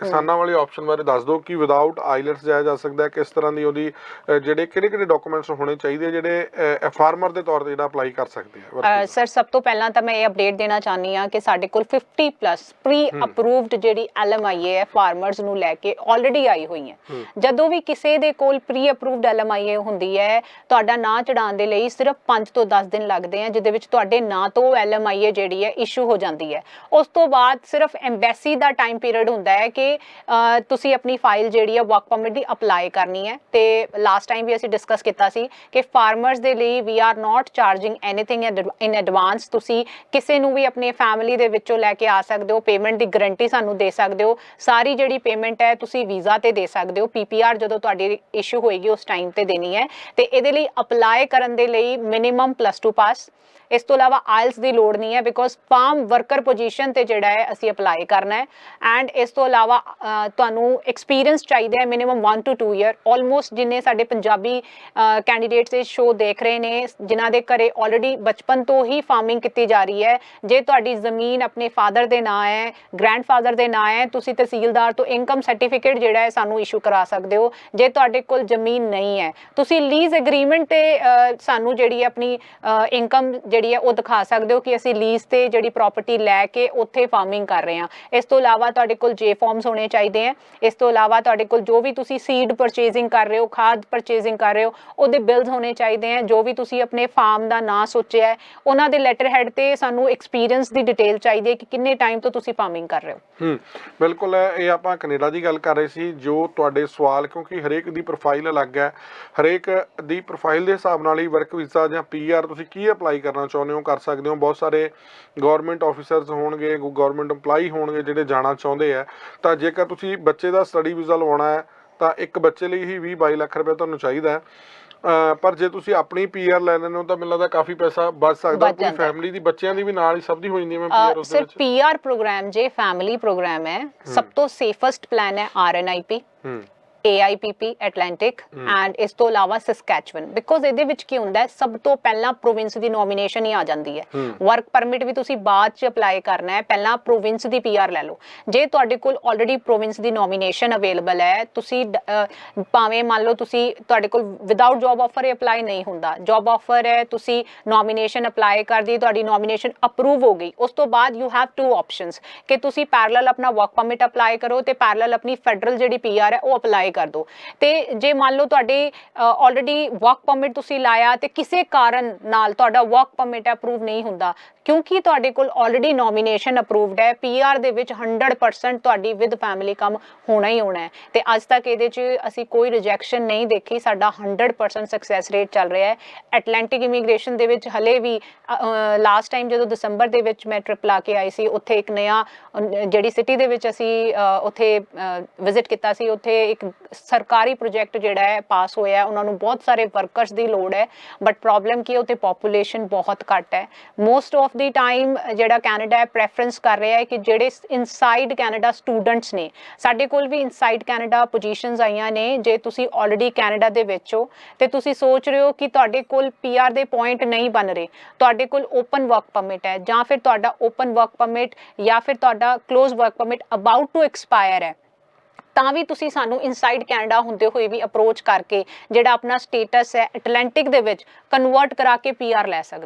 ਕਿਸਾਨਾਂ ਵਾਲੀ ਆਪਸ਼ਨ ਬਾਰੇ ਦੱਸ ਦਿਓ ਕਿ ਵਿਦਆਊਟ ਆਈਲੈਟਸ ਜਾਇਆ ਜਾ ਸਕਦਾ ਹੈ ਕਿਸ ਤਰ੍ਹਾਂ ਦੀ ਉਹਦੀ ਜਿਹੜੇ ਕਿਹੜੇ ਕਿਹੜੇ ਡਾਕੂਮੈਂਟਸ ਹੋਣੇ ਚਾਹੀਦੇ ਜਿਹੜੇ ਫਾਰਮਰ ਦੇ ਤੌਰ ਤੇ ਜਿਹੜਾ ਅਪਲਾਈ ਕਰ ਸਕਦੇ ਆ? ਸਰ ਸਭ ਤੋਂ ਪਹਿਲਾਂ ਤਾਂ ਮੈਂ ਇਹ ਅਪਡੇਟ ਦੇਣਾ ਚਾਹਨੀ ਆ ਕਿ ਸਾਡੇ ਕੋਲ 50 ਪਲੱਸ ਪ੍ਰੀ ਅਪਰੂਵਡ ਜਿਹੜੀ ਐਲਐਮਆਈਏ ਹੈ ਫਾਰਮਰਸ ਨੂੰ ਲੈ ਕੇ ਆਲਰੇਡੀ ਆਈ ਹੋਈ ਹੈ। ਜਦੋਂ ਵੀ ਕਿਸੇ ਦੇ ਕੋਲ ਪ੍ਰੀ ਅਪਰੂਵਡ ਐਲਐਮਆਈਏ ਹੁੰਦੀ ਹੈ ਤੁਹਾਡਾ ਨਾਂ ਚੜਾਉਣ ਦੇ ਲਈ ਸਿਰਫ 5 ਤੋਂ 10 ਦਿਨ ਲੱਗਦੇ ਆ ਜਿਹਦੇ ਵਿੱਚ ਤੁਹਾਡੇ ਨਾਂ ਤੋਂ ਐਲਐਮਆਈਏ ਜਿਹੜੀ ਹੈ ਇਸ਼ੂ ਹੋ ਜਾਂਦੀ ਹੈ। ਉਸ ਤੋਂ ਬਾਅਦ ਸਿਰਫ ਐਮਬੈਸੀ ਦਾ ਟਾਈਮ ਪੀਰੀਅਡ ਹੁੰਦਾ ਹੈ ਕਿ ਅ, ਤੁਸੀਂ ਆਪਣੀ ਫਾਈਲ ਜਿਹੜੀ ਹੈ ਵਰਕ ਪਰਮਿਟ ਦੀ ਅਪਲਾਈ ਕਰਨੀ ਹੈ। ਤੇ ਲਾਸਟ ਟਾਈਮ ਵੀ ਅਸੀਂ ਡਿਸਕਸ ਕੀਤਾ ਸੀ ਕਿ ਫਾਰਮਰਸ ਦੇ ਲਈ we are not charging anything in advance ਤੁਸੀਂ ਕਿਸੇ ਨੂੰ ਵੀ ਆਪਣੀ ਫੈਮਿਲੀ ਦੇ ਵਿੱਚੋਂ ਲੈ ਕੇ ਆ ਸਕਦੇ ਹੋ ਪੇਮੈਂਟ ਦੀ ਗਾਰੰਟੀ ਸਾਨੂੰ ਦੇ ਸਕਦੇ ਹੋ। ਸਾਰੀ ਜਿਹੜੀ ਪੇਮੈਂਟ ਹੈ ਤੁਸੀਂ ਵੀਜ਼ਾ ਤੇ ਦੇ ਸਕਦੇ ਹੋ। ਪੀਪੀਆਰ ਜਦੋਂ ਤੁਹਾਡੀ ਇਸ਼ੂ ਹੋਏਗੀ ਉਸ ਟਾਈਮ ਤੇ ਦੇਣੀ ਹੈ। ਤੇ ਇਹਦੇ ਲਈ ਅਪਲਾਈ ਕਰਨ ਦੇ ਲਈ ਮਿਨੀਮਮ ਪਲੱਸ 2 ਪਾਸ ਇਸ ਤੋਂ ਇਲਾਵਾ ਆਇਲਸ ਦੀ ਲੋੜ ਨਹੀਂ ਹੈ ਬਿਕੋਜ਼ ਫਾਰਮ ਵਰਕਰ ਪੋਜੀਸ਼ਨ ਤੇ ਜਿਹੜਾ ਹੈ ਅਸੀਂ ਅਪਲਾਈ ਕਰਨਾ ਹੈ। ਐਂਡ ਇਸ ਤੋਂ ਇਲਾਵਾ ਅ, ਤੁਹਾਨੂੰ ਐਕਸਪੀਰੀਅੰਸ ਚਾਹੀਦਾ ਹੈ ਮਿਨੀਮਮ 1 ਟੂ 2 ਇਅਰ ਆਲਮੋਸਟ ਜਿੰਨੇ ਸਾਡੇ ਪੰਜਾਬੀ ਕੈਂਡੀਡੇਟਸ ਇਸ ਸ਼ੋਅ ਦੇਖ ਰਹੇ ਨੇ ਜਿਨ੍ਹਾਂ ਦੇ ਘਰੇ ਆਲਰੇਡੀ ਬਚਪਨ ਤੋਂ ਹੀ ਫਾਰਮਿੰਗ ਕੀਤੀ ਜਾ ਰਹੀ ਹੈ। ਜੇ ਤੁਹਾਡੀ ਜ਼ਮੀਨ ਆਪਣੇ ਫਾਦਰ ਦੇ ਨਾਂ ਹੈ ਗ੍ਰੈਂਡਫਾਦਰ ਦੇ ਨਾਂ ਹੈ ਤੁਸੀਂ ਤਹਿਸੀਲਦਾਰ ਤੋਂ ਇਨਕਮ ਸਰਟੀਫਿਕੇਟ ਜਿਹੜਾ ਹੈ ਸਾਨੂੰ ਇਸ਼ੂ ਕਰਾ ਸਕਦੇ ਹੋ। ਜੇ ਤੁਹਾਡੇ ਕੋਲ ਜ਼ਮੀਨ ਨਹੀਂ ਹੈ ਤੁਸੀਂ ਲੀਜ਼ ਐਗਰੀਮੈਂਟ ਤੇ ਸਾਨੂੰ ਜਿਹੜੀ ਹੈ ਆਪਣੀ ਇਨਕਮ ਜਿਹੜੀ ਹੈ ਉਹ ਦਿਖਾ ਸਕਦੇ ਹੋ ਕਿ ਅਸੀਂ ਲੀਜ਼ ਤੇ ਜਿਹੜੀ ਪ੍ਰਾਪਰਟੀ ਲੈ ਕੇ ਉੱਥੇ ਫਾਰਮਿੰਗ ਕਰ ਰਹੇ ਹਾਂ। ਇਸ ਤੋਂ ਇਲਾਵਾ ਤੁਹਾਡੇ ਕੋਲ ਜੇ ਫਾਰਮਸ ਹੋਣੇ ਚਾਹੀਦੇ ਆ। ਇਸ ਤੋਂ ਇਲਾਵਾ ਤੁਹਾਡੇ ਕੋਲ ਜੋ ਵੀ ਤੁਸੀਂ ਸੀਡ ਪਰਚੇਜ਼ਿੰਗ ਕਰ ਰਹੇ ਹੋ, ਖਾਦ ਪਰਚੇਜ਼ਿੰਗ ਕਰ ਰਹੇ ਹੋ, ਉਹਦੇ ਬਿਲਸ ਹੋਣੇ ਚਾਹੀਦੇ ਆ। ਜੋ ਵੀ ਤੁਸੀਂ ਆਪਣੇ ਫਾਰਮ ਦਾ ਨਾਂ ਸੋਚਿਆ ਹੈ, ਉਹਨਾਂ ਦੇ ਲੈਟਰ ਹੈਡ ਤੇ ਸਾਨੂੰ ਐਕਸਪੀਰੀਅੰਸ ਦੀ ਡਿਟੇਲ ਚਾਹੀਦੀ ਹੈ ਕਿ ਕਿੰਨੇ ਟਾਈਮ ਤੋਂ ਤੁਸੀਂ ਫਾਰਮਿੰਗ ਕਰ ਰਹੇ ਹੋ। ਹੂੰ, ਬਿਲਕੁਲ, ਇਹ ਆਪਾਂ ਕੈਨੇਡਾ ਦੀ ਗੱਲ ਕਰ ਰਹੇ ਸੀ, ਜੋ ਤੁਹਾਡੇ ਸਵਾਲ, ਕਿਉਂਕਿ ਹਰੇਕ ਦੀ ਪ੍ਰੋਫਾਈਲ ਅਲੱਗ ਹੈ, ਹਰੇਕ ਦੀ ਪ੍ਰੋਫਾਈਲ ਦੇ ਹਿਸਾਬ ਨਾਲ ਹੀ ਵਰਕ ਵੀਜ਼ਾ ਜਾਂ ਪੀਆਰ ਤੁਸੀਂ ਕੀ ਅਪਲਾਈ ਕਰਨਾ ਚਾਹੁੰਦੇ ਹੋ, ਕਰ ਸਕਦੇ ਹੋ। ਬਹੁਤ ਸਾਰੇ ਗਵਰਨਮੈਂਟ ਆਫੀਸਰਸ ਹੋਣਗੇ ਗਵਰਨਮੈਂਟ EMPLOYE ਹੋਣਗੇ ਜਿਹੜੇ ਜਾਣਾ ਚਾਹੁੰਦੇ ਆ, ਤਾਂ ਜੇਕਰ ਤੁਸੀਂ ਬੱਚੇ ਦਾ ਸਟੱਡੀ ਵੀਜ਼ਾ ਲਵਾਉਣਾ ਹੈ ਤਾਂ ਇੱਕ ਬੱਚੇ ਲਈ ਹੀ 20 22 ਲੱਖ ਰੁਪਏ ਤੁਹਾਨੂੰ ਚਾਹੀਦਾ ਹੈ। ਪਰ ਜੇ ਤੁਸੀਂ ਆਪਣੀ ਪੀਆਰ ਲੈ ਲੈਂਦੇ ਹੋ ਤਾਂ ਮੈਨੂੰ ਲੱਗਦਾ ਕਾਫੀ ਪੈਸਾ ਬਚ ਸਕਦਾ ਪੂਰੀ। ਫੈਮਿਲੀ ਦੀ ਬੱਚਿਆਂ ਦੀ ਵੀ ਨਾਲ ਹੀ ਸਭ ਦੀ ਹੋ ਜਾਂਦੀ ਹੈ ਮੈਂ ਪੀਆਰ ਉਸ ਦੇ ਸਰ ਵਿੱਚ। ਪੀਆਰ ਪ੍ਰੋਗਰਾਮ ਜੇ ਫੈਮਿਲੀ ਪ੍ਰੋਗਰਾਮ ਹੈ ਸਭ ਤੋਂ ਸੇਫਸਟ ਪਲਾਨ ਹੈ ਆਰਐਨਆਈਪੀ ਹੂੰ। AIPP Atlantic ਐਂਡ ਇਸ ਤੋਂ ਇਲਾਵਾ ਸਸਕੈਚੁਅਨ ਬਿਕੋਜ਼ ਇਹਦੇ ਵਿੱਚ ਕੀ ਹੁੰਦਾ ਹੈ ਸਭ ਤੋਂ ਪਹਿਲਾਂ ਪ੍ਰੋਵਿੰਸ ਦੀ ਨੋਮੀਨੇਸ਼ਨ ਹੀ ਆ ਜਾਂਦੀ ਹੈ। ਵਰਕ ਪਰਮਿਟ ਵੀ ਤੁਸੀਂ ਬਾਅਦ ਚ ਅਪਲਾਈ ਕਰਨਾ ਹੈ ਪਹਿਲਾਂ ਪ੍ਰੋਵਿੰਸ ਦੀ PR ਲੈ ਲਓ। ਜੇ ਤੁਹਾਡੇ ਕੋਲ ਆਲਰੇਡੀ ਪ੍ਰੋਵਿੰਸ ਦੀ ਨੋਮੀਨੇਸ਼ਨ ਅਵੇਲੇਬਲ ਹੈ ਤੁਸੀਂ ਭਾਵੇਂ ਮੰਨ ਲਓ ਤੁਸੀਂ ਤੁਹਾਡੇ ਕੋਲ ਵਿਦਆਊਟ ਜੌਬ ਆਫਰ ਅਪਲਾਈ ਨਹੀਂ ਹੁੰਦਾ। ਜੌਬ ਆਫਰ ਹੈ ਤੁਸੀਂ ਨੋਮੀਨੇਸ਼ਨ ਅਪਲਾਈ ਕਰਦੀ ਤੁਹਾਡੀ ਨੋਮੀਨੇਸ਼ਨ ਅਪਰੂਵ ਹੋ ਗਈ। ਉਸ ਤੋਂ ਬਾਅਦ ਯੂ ਹੈਵ ਟੂ ਆਪਸ਼ਨਸ ਕਿ ਤੁਸੀਂ ਪੈਰਲਲ ਆਪਣਾ ਵਰਕ ਪਰਮਿਟ ਅਪਲਾਈ ਕਰੋ ਤੇ ਪੈਰਲਲ ਆਪਣੀ ਫੈਡਰਲ ਜਿਹੜੀ ਪੀਆਰ ਹੈ ਉਹ ਅਪਲਾਈ ਕਰ ਦਿਓ ਤੇ ਜੇ ਮੰਨ ਲਓ ਤੁਹਾਡੇ ਆਲਰੇਡੀ ਵਰਕ ਪਰਮਿਟ ਤੁਸੀਂ ਲਾਇਆ ਤੇ ਕਿਸੇ ਕਾਰਨ ਨਾਲ ਤੁਹਾਡਾ ਵਰਕ ਪਰਮਿਟ ਅਪਰੂਵ ਨਹੀਂ ਹੁੰਦਾ, ਕਿਉਂਕਿ ਤੁਹਾਡੇ ਕੋਲ ਆਲਰੇਡੀ ਨੋਮੀਨੇਸ਼ਨ ਅਪਰੂਵਡ ਹੈ ਪੀਆਰ ਦੇ ਵਿੱਚ 100% ਤੁਹਾਡੀ ਵਿਦ ਫੈਮਿਲੀ ਕੰਮ ਹੋਣਾ ਹੀ ਹੋਣਾ ਹੈ। ਤੇ ਅੱਜ ਤੱਕ ਇਹਦੇ 'ਚ ਅਸੀਂ ਕੋਈ ਰਿਜੈਕਸ਼ਨ ਨਹੀਂ ਦੇਖੀ, ਸਾਡਾ 100% ਸਕਸੈਸ ਰੇਟ ਚੱਲ ਰਿਹਾ ਹੈ। ਐਟਲਾਂਟਿਕ ਇਮੀਗ੍ਰੇਸ਼ਨ ਦੇ ਵਿੱਚ ਹਲੇ ਵੀ ਲਾਸਟ ਟਾਈਮ ਜਦੋਂ ਦਸੰਬਰ ਦੇ ਵਿੱਚ ਮੈਂ ਟ੍ਰਿਪ ਲਾ ਕੇ ਆਈ ਸੀ, ਉੱਥੇ ਇੱਕ ਨया ਜਿਹੜੀ ਸਿਟੀ ਦੇ ਵਿੱਚ ਅਸੀਂ ਉੱਥੇ ਵਿਜ਼ਿਟ ਕੀਤਾ ਸੀ, ਉੱਥੇ ਇੱਕ ਸਰਕਾਰੀ ਪ੍ਰੋਜੈਕਟ ਜਿਹੜਾ ਹੈ ਪਾਸ ਹੋਇਆ ਹੈ। ਉਹਨਾਂ ਨੂੰ ਬਹੁਤ ਸਾਰੇ ਵਰਕਰਸ ਦੀ ਲੋੜ ਹੈ ਬਟ ਪ੍ਰੋਬਲਮ ਕੀ ਹੈ, ਉੱਥੇ ਪੋਪੂਲੇਸ਼ਨ ਬਹੁਤ ਘੱਟ ਹੈ ਮੋਸਟ ਆਫ ਦੀ ਟਾਈਮ ਜਿਹੜਾ ਕੈਨੇਡਾ ਹੈ ਪ੍ਰੈਫਰੈਂਸ ਕਰ ਰਿਹਾ ਹੈ ਕਿ ਜਿਹੜੇ ਇਨਸਾਈਡ ਕੈਨੇਡਾ ਸਟੂਡੈਂਟਸ ਨੇ, ਸਾਡੇ ਕੋਲ ਵੀ ਇਨਸਾਈਡ ਕੈਨੇਡਾ ਪੋਜੀਸ਼ਨਸ ਆਈਆਂ ਨੇ, ਜੇ ਤੁਸੀਂ ਆਲਰੇਡੀ ਕੈਨੇਡਾ ਦੇ ਵਿੱਚ ਹੋ, ਤੇ ਤੁਸੀਂ ਸੋਚ ਰਹੇ ਹੋ ਕਿ ਤੁਹਾਡੇ ਕੋਲ ਪੀਆਰ ਦੇ ਪੁਆਇੰਟ ਨਹੀਂ ਬਣ ਰਹੇ, ਤੁਹਾਡੇ ਕੋਲ ਓਪਨ ਵਰਕ ਪਰਮਿਟ ਹੈ, ਜਾਂ ਫਿਰ ਤੁਹਾਡਾ ਓਪਨ ਵਰਕ ਪਰਮਿਟ ਜਾਂ ਫਿਰ ਤੁਹਾਡਾ close work permit about to expire ਹੈ ਤਾਂ ਵੀ ਤੁਸੀਂ ਸਾਨੂੰ ਇਨਸਾਈਡ ਕੈਨੇਡਾ ਹੁੰਦੇ ਹੋਏ ਵੀ ਅਪਰੋਚ ਕਰਕੇ ਜਿਹੜਾ ਆਪਣਾ ਸਟੇਟਸ ਹੈ ਐਟਲਾਂਟਿਕ ਦੇ ਵਿੱਚ ਕਨਵਰਟ ਕਰਾ ਕੇ ਪੀਆਰ ਲੈ ਸਕਦੇ